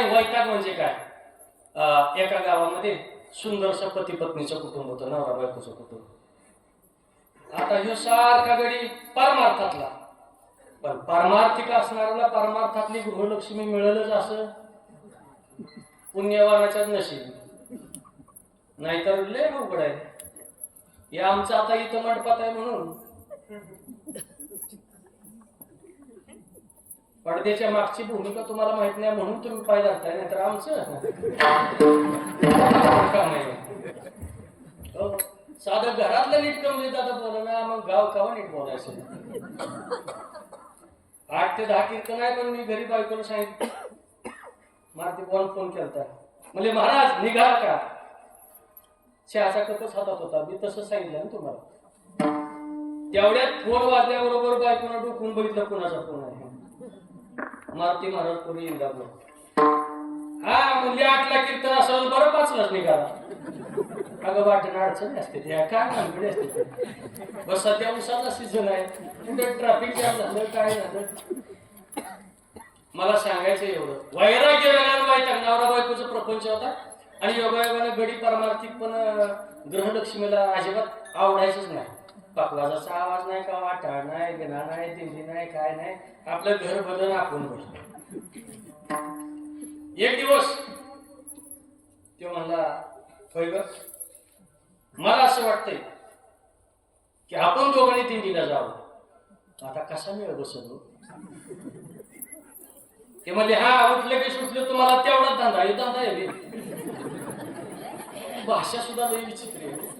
काय वैताग म्हणजे काय? एका गावामध्ये सुंदरसं पती पत्नीचं कुटुंब होतं नवरा बायकोचं कुटुंब. आता ह्यो सारखा गडी परमार्थातला. पण परमार्थिक असणाऱ्याला परमार्थातली गृहलक्ष्मी मिळेलच असं पुण्यवानाच्याच नशीब. नाहीतर लय अवघड आहे. हे आमचं आता इथं मंडपात आहे म्हणून. पडद्याच्या मागची भूमिका तुम्हाला माहीत नाही म्हणून तुम्ही पाय जाताय नाही तर आमचं. हो. साधं घरातलं नीट कमी दादा बोला ना मग गाव कावा नीट बोलायचं. आठ ते दहा कीर्तन आहे पण मी घरी बायकोला सांगितलं. ते फोन फोन केलता? म्हणजे महाराज निघा का चहाचा कपच हातात होता. मी तसं सांगितलं ना तुम्हाला. तेवढ्यात फोन वाजल्याबरोबर बायकोला डोकून बघितलं कुणाचा फोन आहे. मारुती महाराज येईल इंदापूर हा मुली आठला कीर्तन असेल बरं पाचलाच निघाला. अगं वाटण अडचणी असते त्या काय भानगडी असते बस सध्या उसाचा सीझन आहे. कुठे ट्रॅफिक जाम झालं काय झालं? मला सांगायचं एवढं. वैराग्य वेळानं वैताग नवरा बायकोचा प्रपंच होता. आणि योगायोगाने गडी परमार्थिक पण ग्रहलक्ष्मीला अजिबात आवडायचंच नाही. पकवाजाचा आवाज नाही का वाटाळ नाही गिना नाही दिंडी नाही काय नाही. आपलं घर बदल आपण बसलो. एक दिवस तो म्हणला होय ग मला असं वाटतंय की आपण दोघांनी दिंडीला जावं. आता कसा मिळ बसलो ते म्हणले हा उठलं की सुटलं तुम्हाला तेवढाच धंदा हे धंदा आहे. भाषा सुद्धा लई विचित्र आहे.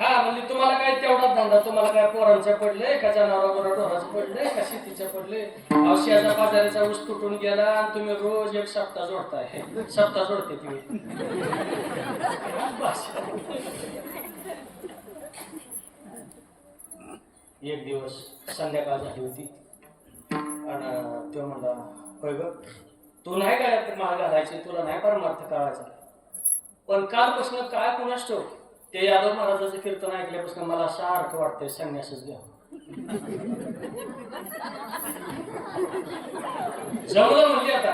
हा म्हणजे तुम्हाला काय तेवढाच धंदा तुम्हाला काय पोरांच्या पडले का जनावरांवर ढोराचं पडले का शेतीच्या पडले औषधाचा बाजाराचा ऊस तुटून गेला आणि तुम्ही रोज एक सप्ताह जोडताय. सप्ताह जोडते तुम्ही एक दिवस संध्याकाळ झाली होती. आणि तो म्हणला होय ग तू नाही काय महाग घालायचे? तुला नाही परमार्थ कळायचा पण कालपासून काय कुणास ठेव ते यादव महाराजाचं कीर्तन ऐकल्यापासून मला सारखं वाटतंय संन्यासच घ्या. जमलं म्हणजे आता.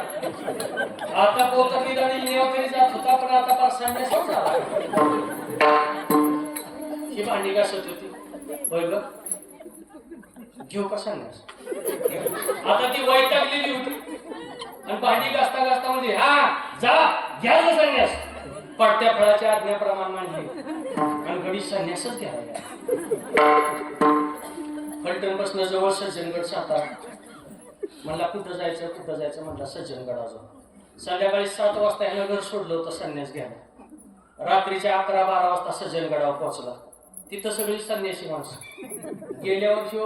आता पोता आणि निवाकरी जात होता पण आता फार संन्यासच झाला. ही भांडी घासत होती. होय ग? घेऊ का संन्यास? आता ती वैतागलेली होती. आणि भांडी घासता घासता म्हणजे हा जा घ्या ना संन्यास. पडत्या फळाच्या आज्ञाप्रमाण मांडली आणि गडी संन्यासच घ्यायला फलटण बसन जवळ सज्जनगड सातारा. म्हणला कुठं जायचं कुठं जायचं? म्हणला सज्जनगडाजवळ संध्याकाळी सात वाजता ह्यानं घर सोडलं होतं संन्यास घ्यायला. रात्रीच्या अकरा बारा वाजता सज्जनगडावर पोहोचला. तिथं सगळी संन्यासी माणसं. गेल्यावर वर्षी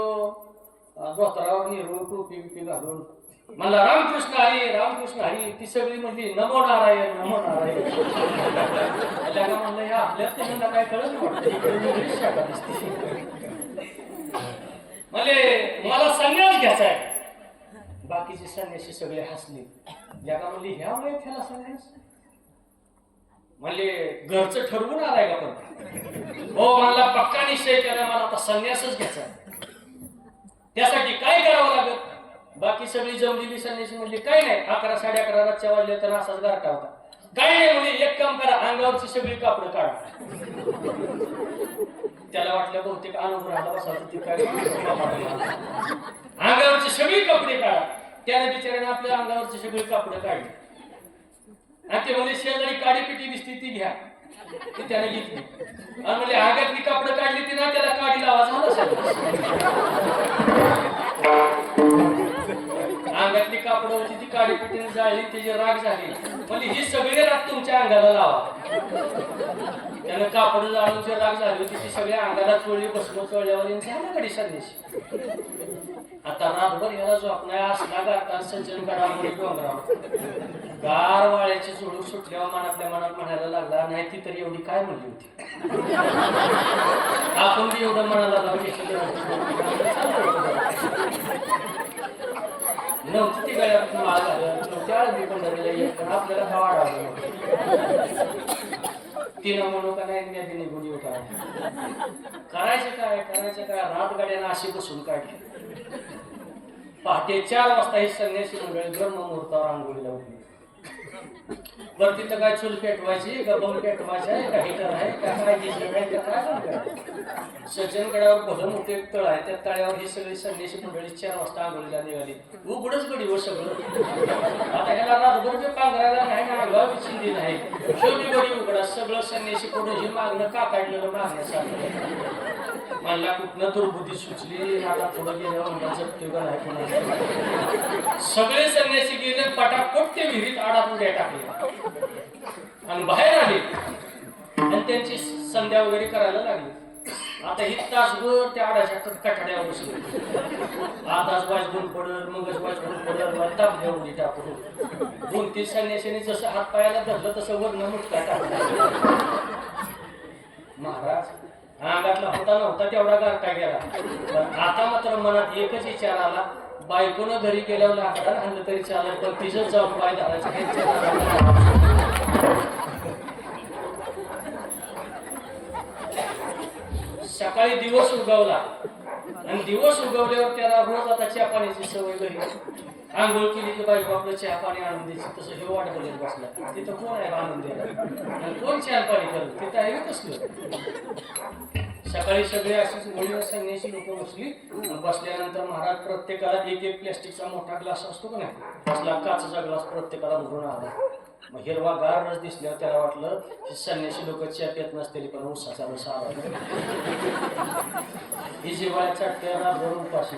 धोतरावर निरू टोपी बिपी घालून मला रामकृष्ण हरी रामकृष्ण हरी ती सगळी म्हणली नमो नारायण नमो नारायण. म्हणलं ह्या आपल्याच त्यांना काय कळत नाही मला संन्यास घ्यायचा आहे. बाकीचे संन्याशी सगळे हसले. जगा म्हणली ह्या वय त्याला संन्यास? म्हणले घरचं ठरवून आलाय का पण हो मला पक्का निश्चय केला मला आता संन्यासच घ्यायचा त्यासाठी काय करावं लागत बाकी सगळी जमलेली संन्यासी म्हणली काय नाही अकरा साडे अकरा रातच्या वाजले तर असाच गारठा होता. काय नाही म्हणजे एक काम करा अंगावरची सगळी कापड काढा. त्याला वाटलं बहुतेक अनुग्रहाला बसायचं ती काय अंगावरची सगळी कपडे काढा. त्याने बिचाऱ्याने आपल्या अंगावरची सगळी कापडं काढली. आणि ते म्हणजे शेजारी काडी पिटी दिसती ती घ्या. ती त्याने घेतली. आणि म्हणजे आगातली कापडं काढली ती ना त्याला काडी लावा झाला अंगातली कापडं होती ती काळी पिटीने जाळली त्याची राग झाली. म्हणजे ही सगळी राग तुमच्या अंगाला लावा. त्यानं कापड जाळून जी राग झाली होती ती सगळ्या अंगाला चोळली बसलो चोळल्यावर झाल्याकडे संदेश आता रातभर याला झोपणार असला गाता सज्जन गडामुळे डोंगरावर. गार वाळ्याची झुळूक सुटल्यावर मनातल्या मनात म्हणायला लागला नाही ती तरी एवढी काय म्हणली होती? आपण बी एवढं म्हणायला लागलो नव्हती ती गळ्यात माळ घालत नव्हती आळंदी पंढरीला येत पण आपल्याला भाव आढळला तिनं म्हणू का नाही मी निघून उठा करायचं काय करायचं काय? रात गाड्यानं अशी बसून काढली. पहाटे चार वाजता ही संन्यासी मंडळी ब्रह्ममुहूर्तावर आंघोळीला उठली वरती तर काय चूल पेटवायची का बंब पेटवायचा आहे का हिटर आहे का काय डिझेल आहे का काय सज्जनगडावर भलं मोठे एक तळ आहे त्या तळ्यावर ही सगळी संदेशी मंडळी चार वाजता आंघोळीला निघाली. उघडच गडी व सगळं. आता ह्याला रातभर बी पांघरायला नाही ना अंगावर बी चिंधी नाही शेवटी गडी उघडा सगळं संन्याशी पुढे ही मागणं का काढलेलं मागण्यासारखं मला कुठनं दुर्बुद्धी सुचली? आता पुढे गेल्यावर मला जपते का नाही कोणाला? सगळे संन्यासी गेले पटापट ते विहिरीत आडापुड्या टाकले आणि बाहेर आले. आणि त्यांची संध्या वगैरे करायला लागली. आता ही तासभर त्या आडाच्या कठाड्या बसले आताच वाजवून पडल मगच वाजवून पडल मग ताप देऊन दी टाकून दोन तीन संन्याशाने जसं हात पायाला धरलं तसं वर्ण मुटका टाकला. महाराज अंगातला होता नव्हता तेवढा गारटा गेला. पण आता मात्र मनात एकच विचार आला बायकोनं घरी गेल्यावर लाकडानं आणलं तरी चालेल पण तिचं जाऊन पाय धरायचं काही विचार आला. सकाळी दिवस उगवला. आणि दिवस उगवल्यावर त्याला रोज आता चहा पाण्याची सवय घरी आंघोळ केली की बाई आपलं चहा पाणी आणून द्यायची. तसं हे वाट बघत बसला. तिथं कोण आहे आणून द्यायला आणि कोण चहा पाणी करत तिथं आहे कसलं? सकाळी सगळे अशीच मुली संन्याशी लोक बसली. बसल्यानंतर महाराज प्रत्येकाला एक एक प्लॅस्टिकचा मोठा ग्लास असतो का नाही? बसला काचाचा ग्लास प्रत्येकाला भरून आला. मग हिरवा गार रस दिसल्यावर त्याला वाटलं की संन्याशी लोक चहा पित नसतील पण उसाचा रस आला. ही शिवाय चटक्या रातभर उपाशी.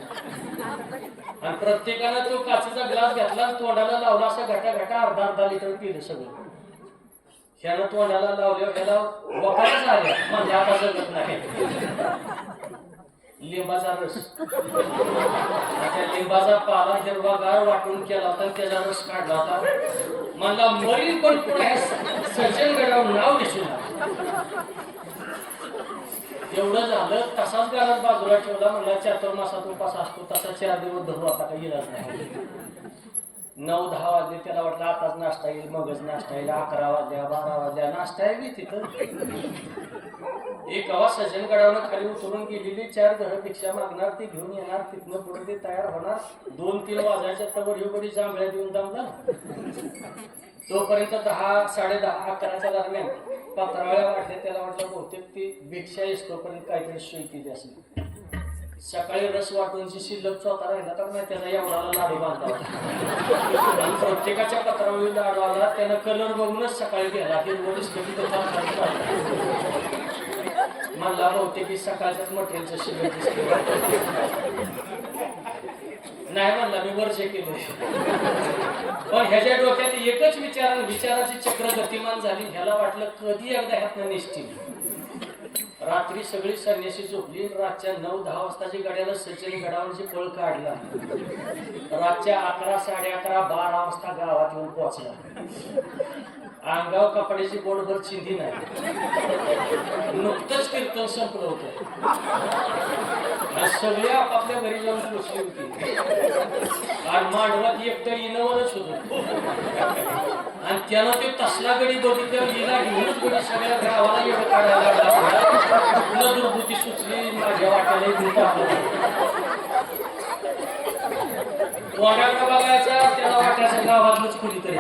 आणि प्रत्येकानं तो काचेचा ग्लास घेतला तोंडाला लावला असं घटा घटा अर्धा अर्धा लिटर पिलं सगळं. ह्यानं तोंडाला लावल्यावर ह्याला वखारच आल्या म्हणजे आता जगत नाही. लिंबाचा रस. त्या लिंबाचा पाला हिरवागार वाटून केला होता त्याचा रस काढला होता. मला मरीन पण पुढे सज्जनगडावर नाव दिसून एवढं झालं तसाच घरात बाजूला ठेवला म्हणला चातुर्मासात उपास असतो तसा चार दिवस धरू आता काही इलाज नाही. नऊ दहा वाजले त्याला वाटलं आताच नाश्ता येईल मगच नाश्ता येईल अकरा वाजल्या बारा वाजल्या नाश्ता आहे मी तिथं. एक आवाज सज्जन खाली उतरून गेलेली चार घरं भिक्षा मागणार ती घेऊन येणार तिथनं पुढे ते तयार होणार. दोन तीन वाजायच्या तवर ह्यो बडी जांभळ्या देऊन दमला. तोपर्यंत दहा साडे दहा अकराच्या दरम्यान. पत्रावळ्या वाटल्या त्याला वाटलं बहुतेक ती भिक्षा येस तोपर्यंत काहीतरी सोय केली असेल सकाळी रस वाटूनची शिल्लक स्वतः राहिला तर नाही त्याला एवढाला लाडू बांधला प्रत्येकाच्या पत्रावळी लाडू आला त्यानं कलर बघूनच सकाळी गेला की तो मला बहुतेक की सकाळच्याच मटेरियलचं शिल्लक नाही म्हणला मी वर्ष केलं. पण ह्याच्या डोक्यात एकच विचार विचाराची चक्र गतिमान झाली. ह्याला वाटलं कधी एकदा ह्यातनं निश्चित रात्री सगळी संन्यासी झोपली रातच्या नऊ दहा वाजताची गाड्याला सचिन गडावरची पळ काढला. रातच्या अकरा साडे अकरा बारा वाजता गावात येऊन पोहोचला. अंगाव कपड्याची बोटभर चिंधी नाही. नुकतंच कीर्तन संपलं होत. सगळे आपापल्या घरी जाऊन पोचली होती. आणि मांडवात एकटं इनवरच होत. आणि त्यानं ते तसला गडी बघितल्यावर हिला घेऊनच गडी सगळ्या गावाला एवढं काढायला लागला. तुला दुर्बुद्धी सुचली माझ्या वाट्याला घेऊन टाकलं. बघायचा त्याला कुणीतरी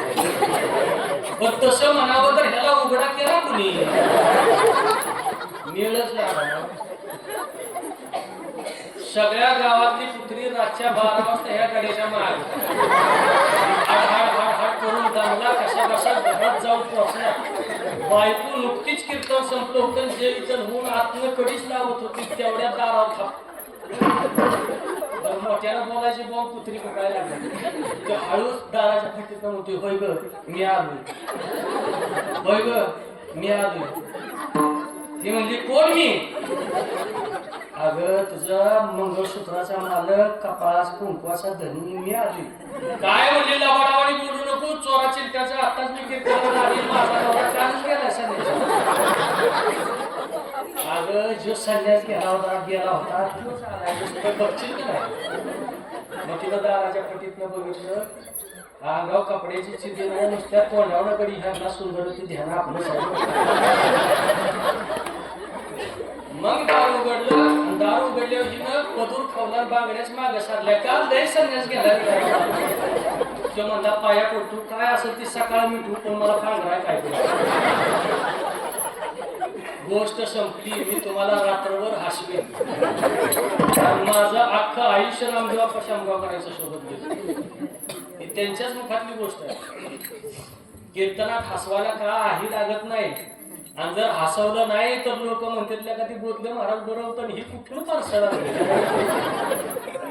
पण तसं म्हणावं तर ह्याला उघडा केला कुणी? मिळच लागला सगळ्या गावातली पुत्री रातच्या बारा वाजता ह्या गाडीच्या माग हाड हाड हाड करून दमला कशा कशा घरात जाऊन पोहोचला. बायको नुकतीच कीर्तन संपलं होतं जे इथं होऊन आतनं कडीच लावत होती तेवढ्या दारात थांब तर बोलायची बॉम्ब कुत्री पकडायला लागली. तर हळूच दाराच्या फटीत म्हणतोय होय ग मी आलोय. होय ग मी आलोय. ती म्हणली कोण मी? अगं तुझा मंगळसूत्राचा मालक कपाळाचा कुंकवाचा धनी मी आली. काय म्हणले लबाडावाणी बोलू नको? चोरा चिलट्याचा आताच मी कीर्तन आली माझा नवरा कालच गेला संन्यास अगं जो संन्यास गेला होता गेला होता तोच आलाय नुसतं बघशील का नाही? मग तिला दाराच्या पटीतनं बघितलं. अंगाव कपड्याची चिंती नाही नुसत्या तोंडावर कडी ह्यांना सुंदर होती ध्यान आपलं मग दार उघडलं. दारू उघडल्यावर हिनं पदूर खावला बांगड्याच माग सारल्या. काल लय संन्यास गेला तो म्हणला पाया पडतो. काय असेल ते सकाळ मिठू पण मला पांघराय काय गोष्ट संपली. मी तुम्हाला रात्रभर हसवेन माझं अख्खं आयुष्य रामदेवा शामगाव करायचं सोबत गेलं. ही त्यांच्याच मुखातली गोष्ट आहे. कीर्तनात हसवायला का आही लागत नाही? आणि जर हसवलं नाही तर लोक म्हणतात का ती बोधले महाराज बरोबर ही कुठलं पार्सल